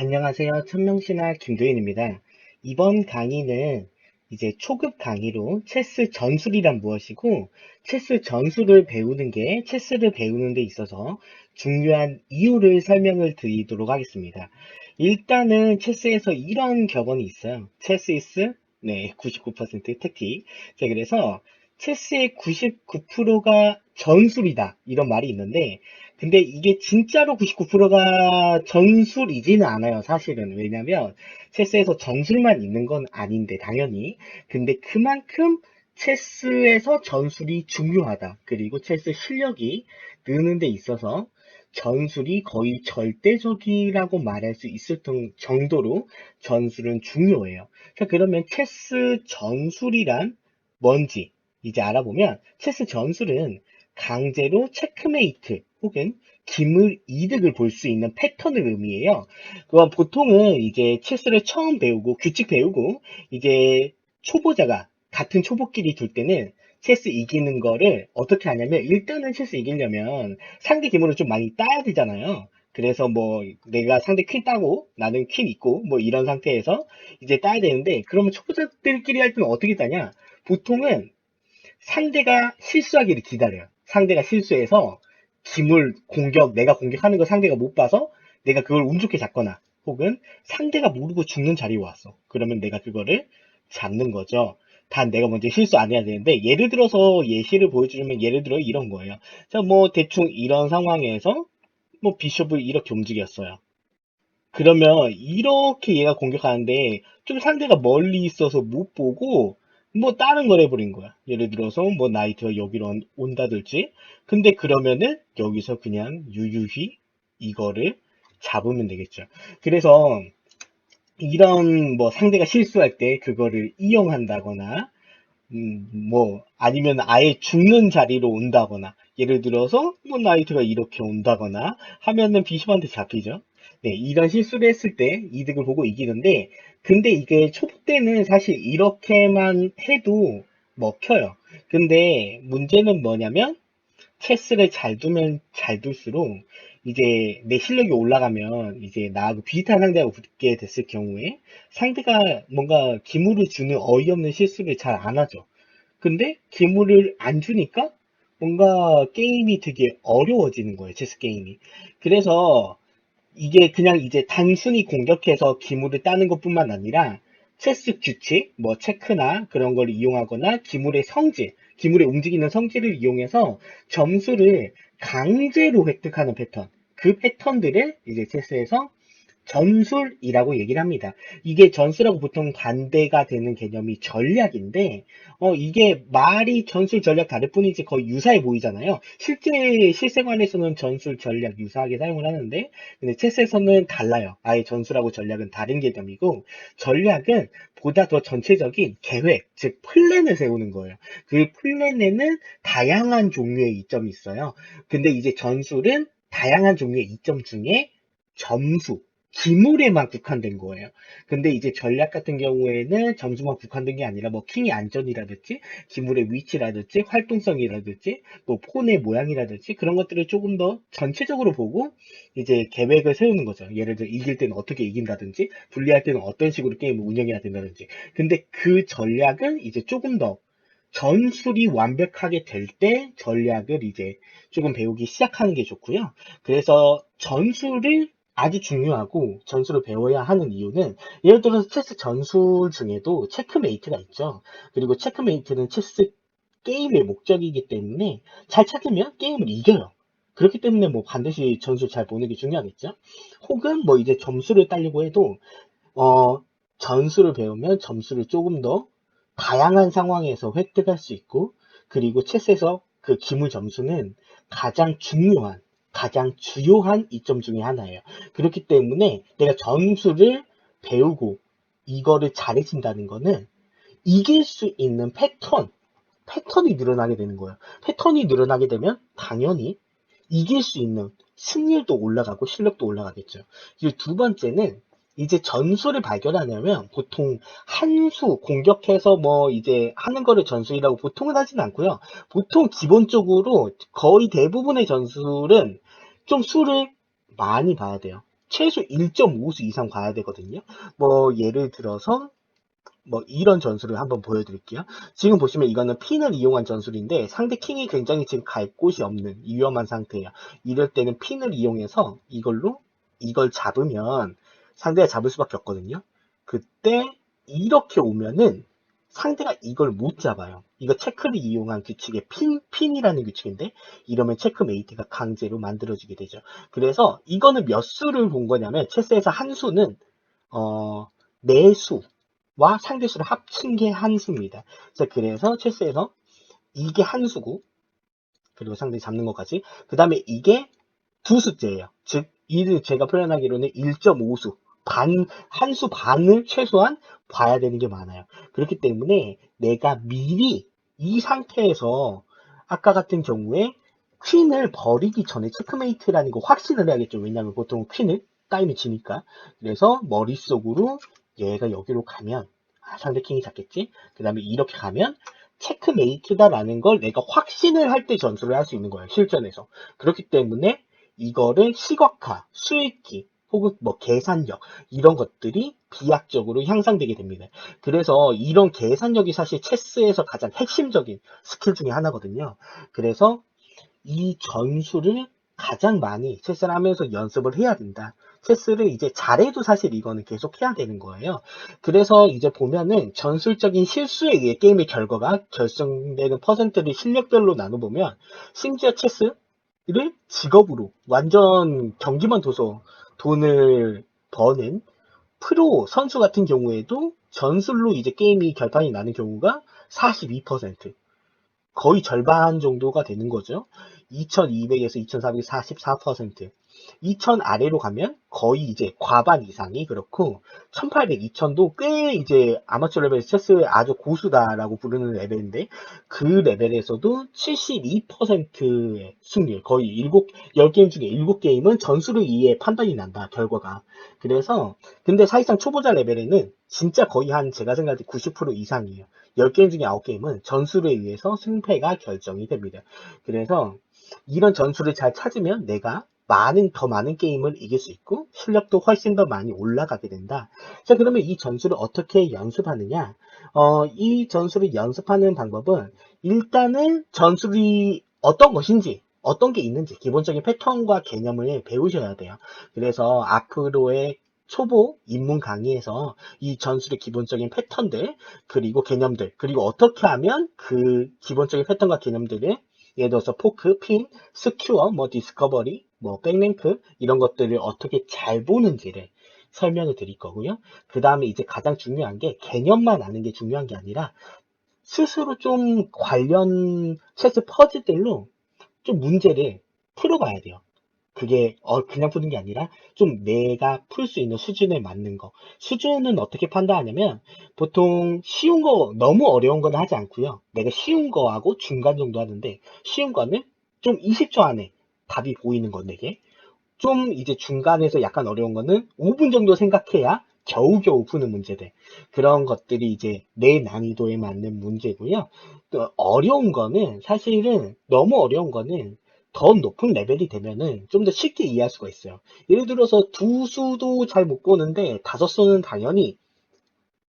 안녕하세요. 천명신화 김도현입니다. 이번 강의는 이제 초급 강의로 체스 전술이란 무엇이고, 체스 전술을 배우는 게 체스를 배우는 데 있어서 중요한 이유를 설명을 드리도록 하겠습니다. 일단은 체스에서 이런 격언이 있어요. 체스 is 네, 99% 택틱. 자, 그래서 체스의 99%가 전술이다. 이런 말이 있는데, 근데 이게 진짜로 99%가 전술이지는 않아요, 사실은. 왜냐면, 체스에서 전술만 있는 건 아닌데, 당연히. 근데 그만큼 체스에서 전술이 중요하다. 그리고 체스 실력이 느는 데 있어서 전술이 거의 절대적이라고 말할 수 있을 정도로 전술은 중요해요. 자, 그러면 체스 전술이란 뭔지 이제 알아보면 체스 전술은 강제로 체크메이트 혹은 기물 이득을 볼 수 있는 패턴을 의미해요. 그건 보통은 이제 체스를 처음 배우고 규칙 배우고 이제 초보자가 같은 초보끼리 둘 때는 체스 이기는 거를 어떻게 하냐면 일단은 체스 이기려면 상대 기물을 좀 많이 따야 되잖아요. 그래서 뭐 내가 상대 퀸 따고 나는 퀸 있고 뭐 이런 상태에서 이제 따야 되는데 그러면 초보자들끼리 할 때는 어떻게 따냐? 보통은 상대가 실수하기를 기다려요. 상대가 실수해서 기물 공격, 내가 공격하는 거 상대가 못 봐서 내가 그걸 운 좋게 잡거나 혹은 상대가 모르고 죽는 자리에 왔어. 그러면 내가 그거를 잡는 거죠. 단 내가 먼저 실수 안 해야 되는데 예를 들어서 예시를 보여주면 예를 들어 이런 거예요. 자, 뭐 대충 이런 상황에서 뭐 비숍을 이렇게 움직였어요. 그러면 이렇게 얘가 공격하는데 좀 상대가 멀리 있어서 못 보고 뭐 다른 걸 해버린 거야. 예를 들어서 뭐 나이트가 여기로 온다든지. 근데 그러면은 여기서 그냥 유유히 이거를 잡으면 되겠죠. 그래서 이런 뭐 상대가 실수할 때 그거를 이용한다거나 음, 뭐 아니면 아예 죽는 자리로 온다거나 예를 들어서 뭐 나이트가 이렇게 온다거나 하면은 비숍한테 잡히죠. 네, 이런 실수를 했을 때 이득을 보고 이기는데 근데 이게 초보 때는 사실 이렇게만 해도 먹혀요. 근데 문제는 뭐냐면 체스를 잘 두면 잘 둘수록 이제 내 실력이 올라가면 이제 나하고 비슷한 상대하고 붙게 됐을 경우에 상대가 뭔가 기물을 주는 어이없는 실수를 잘 안 하죠. 근데 기물을 안 주니까 뭔가 게임이 되게 어려워지는 거예요. 체스 게임이. 그래서 이게 그냥 이제 단순히 공격해서 기물을 따는 것뿐만 아니라 체스 규칙, 뭐 체크나 그런 걸 이용하거나 기물의 성질, 기물의 움직이는 성질을 이용해서 점수를 강제로 획득하는 패턴. 그 패턴들을 이제 체스에서 전술이라고 얘기를 합니다. 이게 전술하고 보통 반대가 되는 개념이 전략인데, 어, 이게 말이 전술 전략 다를 뿐이지 거의 유사해 보이잖아요. 실제 실생활에서는 전술 전략 유사하게 사용을 하는데, 근데 체스에서는 달라요. 아예 전술하고 전략은 다른 개념이고, 전략은 보다 더 전체적인 계획, 즉 플랜을 세우는 거예요. 그 플랜에는 다양한 종류의 이점이 있어요. 근데 이제 전술은 다양한 종류의 이점 중에 점수, 기물에만 국한된 거예요. 근데 이제 전략 같은 경우에는 점수만 국한된 게 아니라 뭐 킹의 안전이라든지 기물의 위치라든지 활동성이라든지 뭐 폰의 모양이라든지 그런 것들을 조금 더 전체적으로 보고 이제 계획을 세우는 거죠. 예를 들어 이길 때는 어떻게 이긴다든지 불리할 때는 어떤 식으로 게임을 운영해야 된다든지. 근데 그 전략은 이제 조금 더 전술이 완벽하게 될 때 전략을 이제 조금 배우기 시작하는 게 좋고요. 그래서 전술을 아주 중요하고 전술을 배워야 하는 이유는 예를 들어서 체스 전술 중에도 체크메이트가 있죠. 그리고 체크메이트는 체스 게임의 목적이기 때문에 잘 찾으면 게임을 이겨요. 그렇기 때문에 뭐 반드시 전술 잘 보는 게 중요하겠죠. 혹은 뭐 이제 점수를 따려고 해도 어 전술을 배우면 점수를 조금 더 다양한 상황에서 획득할 수 있고 그리고 체스에서 그 기물 점수는 가장 중요한 가장 주요한 이점 중에 하나예요. 그렇기 때문에 내가 점수를 배우고 이거를 잘해진다는 거는 이길 수 있는 패턴, 패턴이 늘어나게 되는 거예요. 패턴이 늘어나게 되면 당연히 이길 수 있는 승률도 올라가고 실력도 올라가겠죠. 그리고 두 번째는 이제 전술을 발견하려면 보통 한 수 공격해서 뭐 이제 하는 거를 전술이라고 보통은 하진 않고요. 보통 기본적으로 거의 대부분의 전술은 좀 수를 많이 봐야 돼요. 최소 1.5수 이상 봐야 되거든요. 뭐 예를 들어서 뭐 이런 전술을 한번 보여드릴게요. 지금 보시면 이거는 핀을 이용한 전술인데 상대 킹이 굉장히 지금 갈 곳이 없는 위험한 상태예요. 이럴 때는 핀을 이용해서 이걸로 이걸 잡으면 상대가 잡을 수밖에 없거든요. 그때 이렇게 오면은 상대가 이걸 못 잡아요. 이거 체크를 이용한 규칙의 핀, 핀이라는 규칙인데 이러면 체크메이트가 강제로 만들어지게 되죠. 그래서 이거는 몇 수를 본 거냐면 체스에서 한 수는 어, 네 수와 상대 수를 합친 게 한 수입니다. 자, 그래서 체스에서 이게 한 수고 그리고 상대 잡는 것까지 그 다음에 이게 두 수째예요. 즉 이를 제가 표현하기로는 1.5수 반, 한 수 반을 최소한 봐야 되는 게 많아요. 그렇기 때문에 내가 미리 이 상태에서 아까 같은 경우에 퀸을 버리기 전에 체크메이트라는 거 확신을 해야겠죠. 왜냐하면 보통 퀸을 따이면 지니까. 그래서 머릿속으로 얘가 여기로 가면 아, 상대 킹이 잡겠지. 그 다음에 이렇게 가면 체크메이트다라는 걸 내가 확신을 할 때 전술을 할 수 있는 거예요. 실전에서. 그렇기 때문에 이거를 시각화, 수익기, 혹은 뭐 계산력 이런 것들이 비약적으로 향상되게 됩니다. 그래서 이런 계산력이 사실 체스에서 가장 핵심적인 스킬 중에 하나거든요. 그래서 이 전술을 가장 많이 체스를 하면서 연습을 해야 된다. 체스를 이제 잘해도 사실 이거는 계속 해야 되는 거예요. 그래서 이제 보면은 전술적인 실수에 의해 게임의 결과가 결정되는 퍼센트를 실력별로 나눠보면 심지어 체스를 직업으로 완전 경기만 둬서 돈을 버는 프로 선수 같은 경우에도 전술로 이제 게임이 결판이 나는 경우가 42% 거의 절반 정도가 되는 거죠. 2200에서 2444%. 2000 아래로 가면 거의 이제 과반 이상이 그렇고 1800, 2000도 꽤 이제 아마추어 레벨 체스 아주 고수다라고 부르는 레벨인데 그 레벨에서도 72%의 승률 거의 7, 10게임 중에 7게임은 전술을 이해 판단이 난다 결과가. 그래서 근데 사실상 초보자 레벨에는 진짜 거의 한 제가 생각할 때 90% 이상이에요. 10게임 중에 9게임은 전술에 의해서 승패가 결정이 됩니다. 그래서 이런 전술을 잘 찾으면 내가 많은 더 많은 게임을 이길 수 있고 실력도 훨씬 더 많이 올라가게 된다. 자 그러면 이 전술을 어떻게 연습하느냐? 어, 이 전술을 연습하는 방법은 일단은 전술이 어떤 것인지 어떤 게 있는지 기본적인 패턴과 개념을 배우셔야 돼요. 그래서 앞으로의 초보 입문 강의에서 이 전술의 기본적인 패턴들 그리고 개념들 그리고 어떻게 하면 그 기본적인 패턴과 개념들을 예를 들어서 포크, 핀, 스큐어, 뭐 디스커버리, 뭐 백랭크 이런 것들을 어떻게 잘 보는지를 설명을 드릴 거고요. 그 다음에 이제 가장 중요한 게 개념만 아는 게 중요한 게 아니라 스스로 좀 관련 체스 퍼즐들로 좀 문제를 풀어봐야 돼요. 그게 어, 그냥 푸는 게 아니라 좀 내가 풀 수 있는 수준에 맞는 거. 수준은 어떻게 판단하냐면 보통 쉬운 거 너무 어려운 건 하지 않고요. 내가 쉬운 거하고 중간 정도 하는데 쉬운 거는 좀 20초 안에 답이 보이는 거 내게. 좀 이제 중간에서 약간 어려운 거는 5분 정도 생각해야 겨우겨우 푸는 문제들. 그런 것들이 이제 내 난이도에 맞는 문제고요. 또 어려운 거는 사실은 너무 어려운 거는 더 높은 레벨이 되면은 좀 더 쉽게 이해할 수가 있어요. 예를 들어서 두 수도 잘 못 보는데 다섯 수는 당연히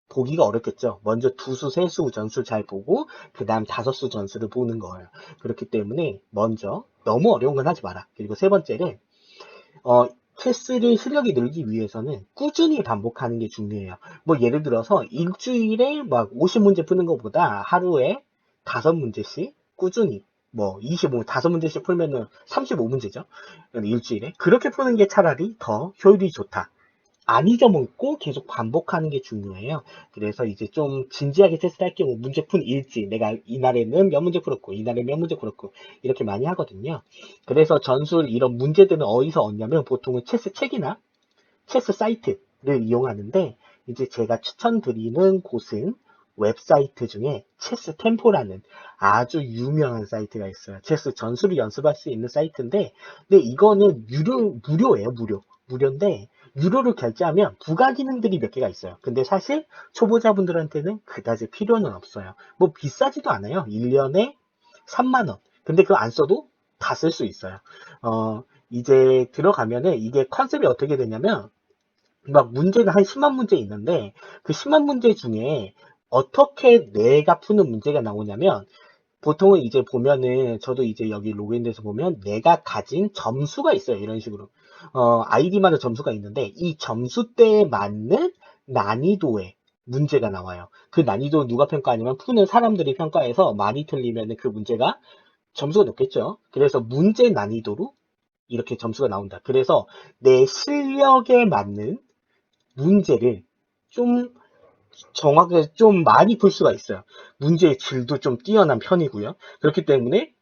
보기가 어렵겠죠. 먼저 두 수, 세수 전술 잘 보고 그 다음 다섯 수 전술을 보는 거예요. 그렇기 때문에 먼저 너무 어려운 건 하지 마라. 그리고 세 번째는 어, 체스를 실력이 늘기 위해서는 꾸준히 반복하는 게 중요해요. 뭐 예를 들어서 일주일에 막 50문제 푸는 것보다 하루에 다섯 문제씩 꾸준히 뭐 25, 다섯 문제씩 풀면은 35문제죠. 일주일에. 그렇게 푸는 게 차라리 더 효율이 좋다. 안 잊어먹고 계속 반복하는 게 중요해요. 그래서 이제 좀 진지하게 테스트 할 경우 문제 푼 일지 내가 이날에는 몇 문제 풀었고 이날에 몇 문제 풀었고 이렇게 많이 하거든요. 그래서 전술 이런 문제들은 어디서 얻냐면 보통은 체스 책이나 체스 사이트를 이용하는데 이제 제가 추천드리는 곳은 웹사이트 중에 체스 템포라는 아주 유명한 사이트가 있어요. 체스 전술을 연습할 수 있는 사이트인데, 근데 이거는 유료, 무료예요, 무료. 무료인데, 유료를 결제하면 부가 기능들이 몇 개가 있어요. 근데 사실 초보자분들한테는 그다지 필요는 없어요. 뭐 비싸지도 않아요. 1년에 3만원. 근데 그거 안 써도 다 쓸 수 있어요. 어, 이제 들어가면은 이게 컨셉이 어떻게 되냐면 막 문제가 한 10만 문제 있는데 그 10만 문제 중에 어떻게 내가 푸는 문제가 나오냐면 보통은 이제 보면은 저도 이제 여기 로그인돼서 보면 내가 가진 점수가 있어요. 이런 식으로. 어, 아이디마다 점수가 있는데 이 점수대에 맞는 난이도의 문제가 나와요. 그 난이도 누가 평가하냐면 푸는 사람들이 평가해서 많이 틀리면 그 문제가 점수가 높겠죠. 그래서 문제 난이도로 이렇게 점수가 나온다. 그래서 내 실력에 맞는 문제를 좀 정확하게 좀 많이 풀 수가 있어요. 문제의 질도 좀 뛰어난 편이고요. 그렇기 때문에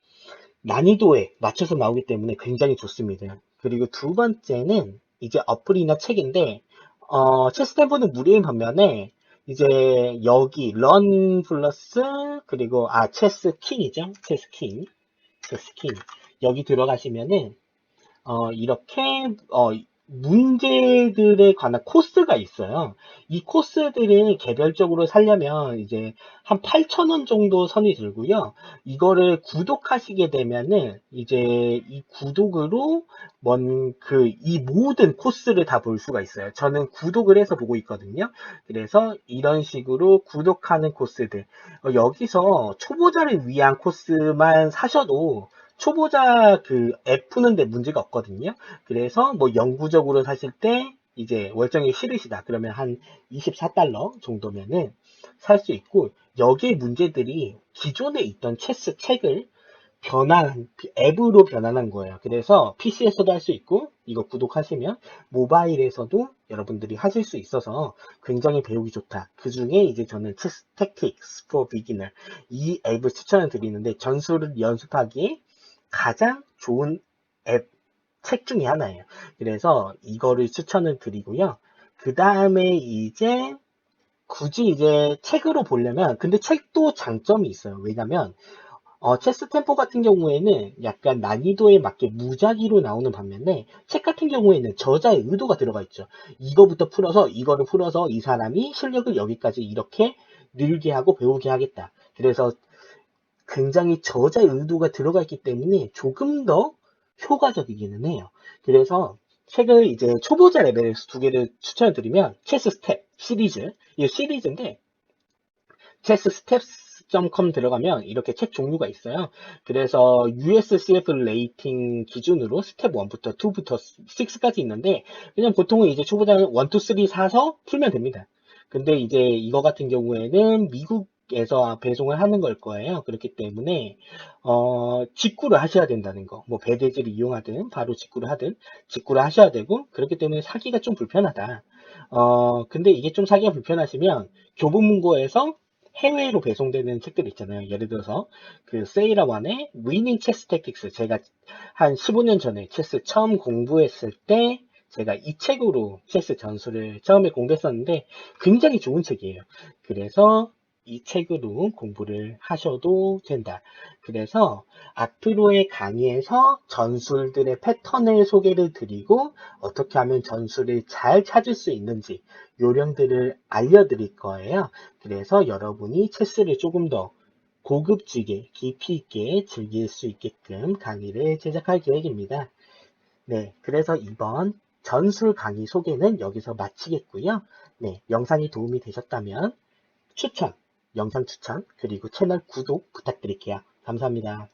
난이도에 맞춰서 나오기 때문에 굉장히 좋습니다. 그리고 두 번째는 이제 어플이나 책인데 어, 체스 템포는 무료인 반면에 이제 여기 런 플러스 그리고 아 체스 킹이죠. 체스 킹. 체스 킹. 여기 들어가시면은 어, 이렇게 어, 문제들에 관한 코스가 있어요. 이 코스들을 개별적으로 살려면 이제 한 8,000원 정도 선이 들고요. 이거를 구독하시게 되면은 이제 이 구독으로 뭔 그 이 모든 코스를 다 볼 수가 있어요. 저는 구독을 해서 보고 있거든요. 그래서 이런 식으로 구독하는 코스들 어, 여기서 초보자를 위한 코스만 사셔도 초보자 그 앱 푸는데 문제가 없거든요. 그래서 뭐 영구적으로 사실 때 이제 월정이 싫으시다. 그러면 한 24달러 정도면은 살 수 있고 여기에 문제들이 기존에 있던 체스 책을 변환 앱으로 변환한 거예요. 그래서 PC에서도 할 수 있고 이거 구독하시면 모바일에서도 여러분들이 하실 수 있어서 굉장히 배우기 좋다. 그 중에 이제 저는 체스 택틱스 for beginner 이 앱을 추천을 드리는데 전술을 연습하기에 가장 좋은 앱, 책 중에 하나예요. 그래서 이거를 추천을 드리고요. 그 다음에 이제 굳이 이제 책으로 보려면 근데 책도 장점이 있어요. 왜냐면 어, 체스 템포 같은 경우에는 약간 난이도에 맞게 무작위로 나오는 반면에 책 같은 경우에는 저자의 의도가 들어가 있죠. 이거부터 풀어서 이거를 풀어서 이 사람이 실력을 여기까지 이렇게 늘게 하고 배우게 하겠다. 그래서 굉장히 저자의 의도가 들어가 있기 때문에 조금 더 효과적이기는 해요. 그래서 책을 이제 초보자 레벨에서 두 개를 추천을 드리면 체스 스텝 시리즈 이 시리즈인데 체스 스텝스.com 들어가면 이렇게 책 종류가 있어요. 그래서 USCF 레이팅 기준으로 스텝 1부터 2부터 6까지 있는데 그냥 보통은 이제 초보자는 1, 2, 3 사서 풀면 됩니다. 근데 이제 이거 같은 경우에는 미국 에서 배송을 하는 걸 거예요. 그렇기 때문에 어, 직구를 하셔야 된다는 거. 뭐 배대지를 이용하든 바로 직구를 하든 직구를 하셔야 되고 그렇기 때문에 사기가 좀 불편하다. 어, 근데 이게 좀 사기가 불편하시면 교보문고에서 해외로 배송되는 책들 있잖아요. 예를 들어서 그 세이라완의 위닝 체스 택틱스 제가 한 15년 전에 체스 처음 공부했을 때 제가 이 책으로 체스 전술을 처음에 공부했었는데 굉장히 좋은 책이에요. 그래서 이 책으로 공부를 하셔도 된다. 그래서 앞으로의 강의에서 전술들의 패턴을 소개를 드리고 어떻게 하면 전술을 잘 찾을 수 있는지 요령들을 알려드릴 거예요. 그래서 여러분이 체스를 조금 더 고급지게 깊이 있게 즐길 수 있게끔 강의를 제작할 계획입니다. 네, 그래서 이번 전술 강의 소개는 여기서 마치겠고요. 네, 영상이 도움이 되셨다면 추천 영상 추천 그리고 채널 구독 부탁드릴게요. 감사합니다.